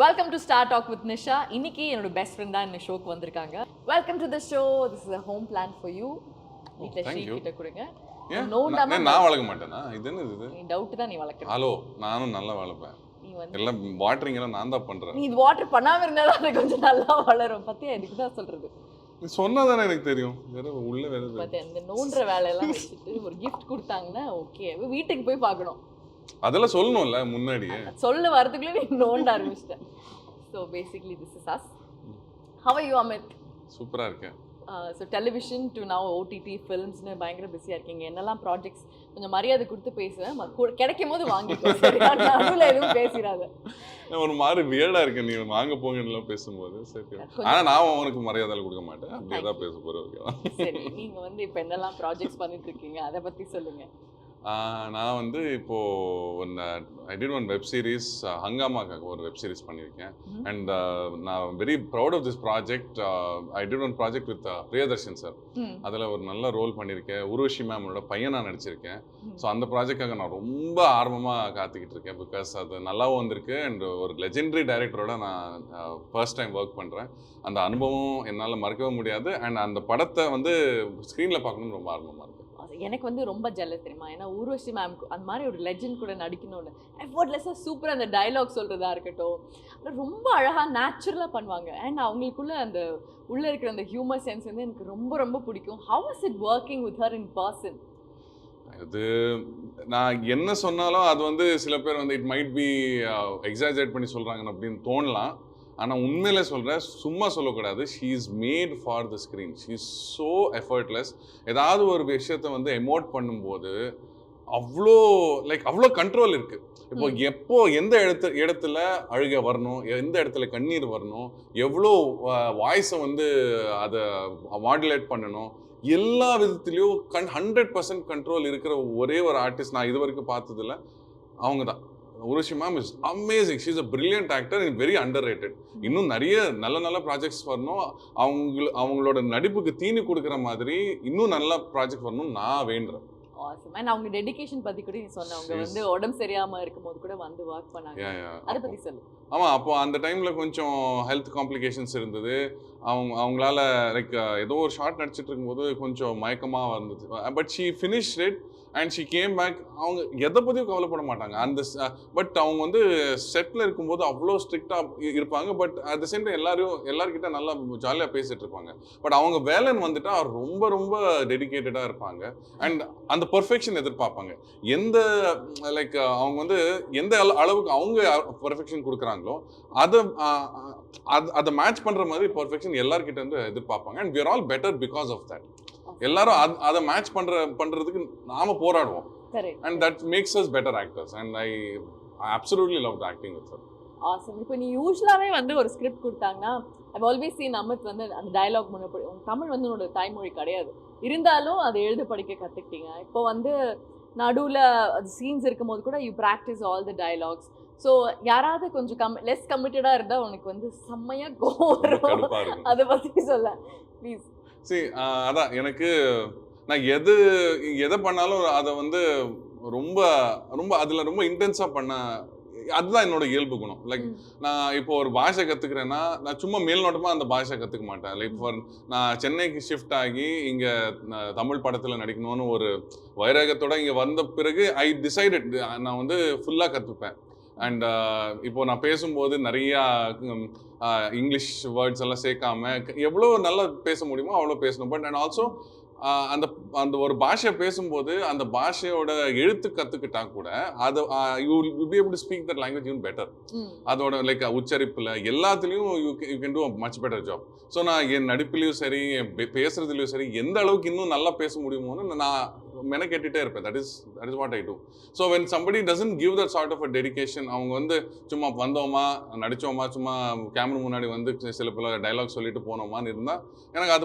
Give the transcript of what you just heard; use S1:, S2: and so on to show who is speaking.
S1: Welcome to star talk with Nisha இன்னைக்கு என்னோட best friend தான் இந்த ஷோக்கு வந்திருக்காங்க. Welcome to the show this is home plan for you வீட்டில் ஷீ. கிட்ட கொடுங்க.
S2: நான் வளர்க்க மாட்டேனா? இது என்ன இது?
S1: நீ டவுட் தான் நீ வளர்க்குற.
S2: ஹலோ நானும் நல்லா வளர்ப்பேன். எல்லாம் வாட்டரிங் எல்லாம் நான் தான் பண்றேன்.
S1: நீ இது வாட்டர் பண்ணாம இருந்தா அது கொஞ்சம் நல்லா வளரும். பத்தியா? இதுக்கு தான் சொல்றது.
S2: நீ சொன்னாதானே எனக்கு தெரியும். வேற உள்ள வேற.
S1: பத்தியா? இந்த நோண்டுற வேலையெல்லாம் வச்சுட்டு ஒரு கிஃப்ட் கொடுத்தாங்கன்னா ஓகே வீட்டுக்கு போய் பார்க்கணும்.
S2: அதெல்லாம் சொல்லணும்ல முன்னாடியே.
S1: சொல்ல வரதுக்குள்ளே நீ நோண்ட ஆரம்பிச்சிட்டேன் so basically this is us how you Amit
S2: சூப்பரா இருக்கேன்.
S1: So television to now OTT ஃபிலிம்ஸ்னு பயங்கர பிஸியாக இருக்கீங்க. என்னெல்லாம் ப்ராஜெக்ட்ஸ் கொஞ்சம் மரியாதை கொடுத்து பேசுவேன் கிடைக்கும் போது வாங்கிக்கோ. நடுவில் எதுவும் பேசிடாத.
S2: ஒரு மாதிரி வியர்டா இருக்கு. நீ வாங்க போங்கன்னு பேசும்போது. சரி
S1: கொஞ்சம்
S2: ஆனா நான் உனக்கு மரியாதை கொடுக்க மாட்டேன். அப்படியே தான் பேச போறேன் ஓகேவா
S1: சரி நீங்கள் வந்து இப்போ என்னெல்லாம் ப்ராஜெக்ட்ஸ் பண்ணிட்டு இருக்கீங்க அதை பற்றி சொல்லுங்க.
S2: நான் வந்து இப்போ ஒன்று I did one web series ஹங்காமாக்காக ஒரு வெப் சீரிஸ் பண்ணியிருக்கேன். அண்ட் நான் very proud of this project I did one project with Priyadarshan sir அதில் ஒரு நல்ல ரோல் பண்ணியிருக்கேன். உருவஷி மேமோட பையனா நடிச்சிருக்கேன்.
S1: ம்.
S2: ஸோ அந்த ப்ராஜெக்டாக நான் ரொம்ப ஆர்வமாக காத்துக்கிட்டு இருக்கேன். பிகாஸ் அது நல்லாவும் வந்திருக்கு. அண்ட் ஒரு லெஜெண்டரி டைரக்டரோட நான் ஃபர்ஸ்ட் டைம் ஒர்க் பண்ணுறேன் அந்த அனுபவம் என்னால் மறக்கவே முடியாது. அண்ட் அந்த படத்தை வந்து ஸ்க்ரீனில் பார்க்கணும்னு ரொம்ப ஆர்வமாக இருக்கு.
S1: அது எனக்கு வந்து ரொம்ப ஜெல்லஸ் தெரியுமா? ஏன்னா ஊர்வசி மேம் அந்த மாதிரி ஒரு லெஜண்ட் கூட நடிக்கணும்னு எஃபர்ட்லெஸ்ஸாக சூப்பராக அந்த டைலாக் சொல்கிறதா இருக்கட்டும். ரொம்ப அழகாக நேச்சுரலாக பண்ணுவாங்க. அண்ட் அவங்களுக்குள்ள அந்த உள்ளே இருக்கிற அந்த ஹியூமர் சென்ஸ் வந்து எனக்கு ரொம்ப ரொம்ப பிடிக்கும். How is it working with her in person
S2: அது நான் என்ன சொன்னாலும் அது வந்து சில பேர் வந்து இட் மைட் பி எக்ஸாஜரேட் பண்ணி சொல்கிறாங்கன்னு அப்படின்னு தோணலாம். ஆனால் உண்மையில சொல்கிறேன் சும்மா சொல்லக்கூடாது. She is made for the screen she is so effortless ஏதாவது ஒரு விஷயத்த வந்து எமோட் பண்ணும்போது அவ்வளோ லைக் அவ்வளோ கண்ட்ரோல் இருக்கு. இப்போ. எப்போ எந்த இடத்து இடத்துல அழுக வரணும் எந்த இடத்துல கண்ணீர் வரணும் எவ்வளோ வாய்ஸை வந்து அதை மாடுலேட் பண்ணணும் எல்லா விதத்துலேயும் கண் ஹண்ட்ரட் பர்சன்ட் கண்ட்ரோல் இருக்கிற ஒரே ஒரு ஆர்டிஸ்ட் நான் இது வரைக்கும் பார்த்ததில்ல. அவங்க தான் Urvashi ma'am is amazing she's a brilliant actor in very underrated இன்னும் நிறைய நல்ல நல்ல ப்ராஜெக்ட்ஸ் வரணும். அவங்க அவங்களோட நடிப்புக்கு தீனி கொடுக்குற மாதிரி இன்னும் நல்ல ப்ராஜெக்ட் வரணும்னு நான் வேண்டுறேன்.
S1: ஆசம் அண்ட் அவங்க டெடிகேஷன் பற்றி கூட நீ சொன்ன அவங்க வந்து உடம்பு சரியாமல் இருக்கும்போது கூட வந்து ஒர்க் பண்ணாங்க. அதை பற்றி சொல்லு.
S2: ஆமாம் அப்போ அந்த டைமில் கொஞ்சம் ஹெல்த் காம்ப்ளிகேஷன்ஸ் இருந்தது. அவங்க அவங்களால லைக் ஏதோ ஒரு ஷார்ட் நடிச்சிட்டு இருக்கும்போது கொஞ்சம் மயக்கமாக இருந்தது but she finish it and she came back அவங்க எதை பற்றியும் கவலைப்பட மாட்டாங்க. அந்த பட் அவங்க வந்து செட்டில் இருக்கும்போது அவ்வளோ ஸ்ட்ரிக்டாக இருப்பாங்க. But at the same time எல்லாரும் எல்லார்கிட்ட நல்லா ஜாலியாக பேசிட்டு இருப்பாங்க. பட் அவங்க வேலைன்னு வந்துட்டா ரொம்ப ரொம்ப டெடிகேட்டடாக இருப்பாங்க. அண்ட் அந்த பர்ஃபெக்ஷன் எதிர்பார்ப்பாங்க. எந்த லைக் அவங்க வந்து எந்த அள- அளவுக்கு அவங்க பர்ஃபெக்ஷன் கொடுக்குறாங்களோ அதை அது மேட்ச் பண்ற மாதிரி பர்ஃபெக்ஷன் எல்லார்கிட்ட இருந்து எதிர்பார்ப்பாங்க. And are all better because of that எல்லாரும் அது மேட்ச் பண்ற பண்றதுக்கு நாம போராடுவோம். And that makes us better actors and I absolutely love acting with sir
S1: awesome இப்போ நீ யூஸ்வலாகவே வந்து ஒரு ஸ்கிரிப்ட் கொடுத்தாங்கன்னா ஐ ஆல்வேஸ் சீன் அமித் வந்து அந்த டயலாக் உங்க தமிழ் வந்து உன்னோட தாய்மொழி கிடையாது. இருந்தாலும் அதை எழுத படிக்க கற்றுக்கிட்டீங்க இப்போ வந்து நடுவில் சீன்ஸ் இருக்கும்போது கூட you practice all the dialogues so யாராவது கொஞ்சம் கம் லெஸ் கமிட்டடாக இருந்தால் உனக்கு வந்து செம்மையாக கோவம் அதை பற்றி சொல்ல. ப்ளீஸ்
S2: சரி அதான் எனக்கு நான் எது எதை பண்ணாலும் அதை வந்து ரொம்ப ரொம்ப அதில் ரொம்ப இன்டென்ஸாக பண்ண அதுதான் என்னோட இயல்பு குணம். லைக். நான் இப்போ ஒரு பாஷை கற்றுக்கிறேன்னா நான் சும்மா மேல்நோட்டமாக அந்த பாஷை கற்றுக்க மாட்டேன். லைக் ஃபார் நான் சென்னைக்கு ஷிஃப்ட் ஆகி இங்கே தமிழ் படத்தில் நடிக்கணும்னு ஒரு வைராகத்தோட இங்கே வந்த பிறகு ஐ டிசைடட் நான் வந்து ஃபுல்லாக கற்றுப்பேன் அண்ட் இப்போ நான் பேசும்போது நிறையா இங்கிலீஷ் வேர்ட்ஸ் எல்லாம் சேர்க்காம எவ்வளோ நல்லா பேச முடியுமோ அவ்வளோ பேசணும். பட் அண்ட் ஆல்சோ அந்த அந்த ஒரு பாஷையை பேசும்போது அந்த பாஷையோட எழுத்து கற்றுக்கிட்டா கூட அதை you will be able to speak that language even better அதோட லைக் உச்சரிப்பில் எல்லாத்துலேயும் you you can do much better job so நான் என் நடிப்புலையும் சரி பேசுறதுலையும் சரி எந்த அளவுக்கு இன்னும் நல்லா பேச முடியுமோன்னு நான் மென கேட்டுட்டே இருப்பேன். That is that is what I do so when somebody doesn't give that sort of a dedication அவங்க வந்து சும்மா வந்தோமா நடிச்சோமா சும்மா கேமரா முன்னாடி வந்து சில பல டைலாக் சொல்லிட்டு போனோமான்னு இருந்தால் எனக்கு அது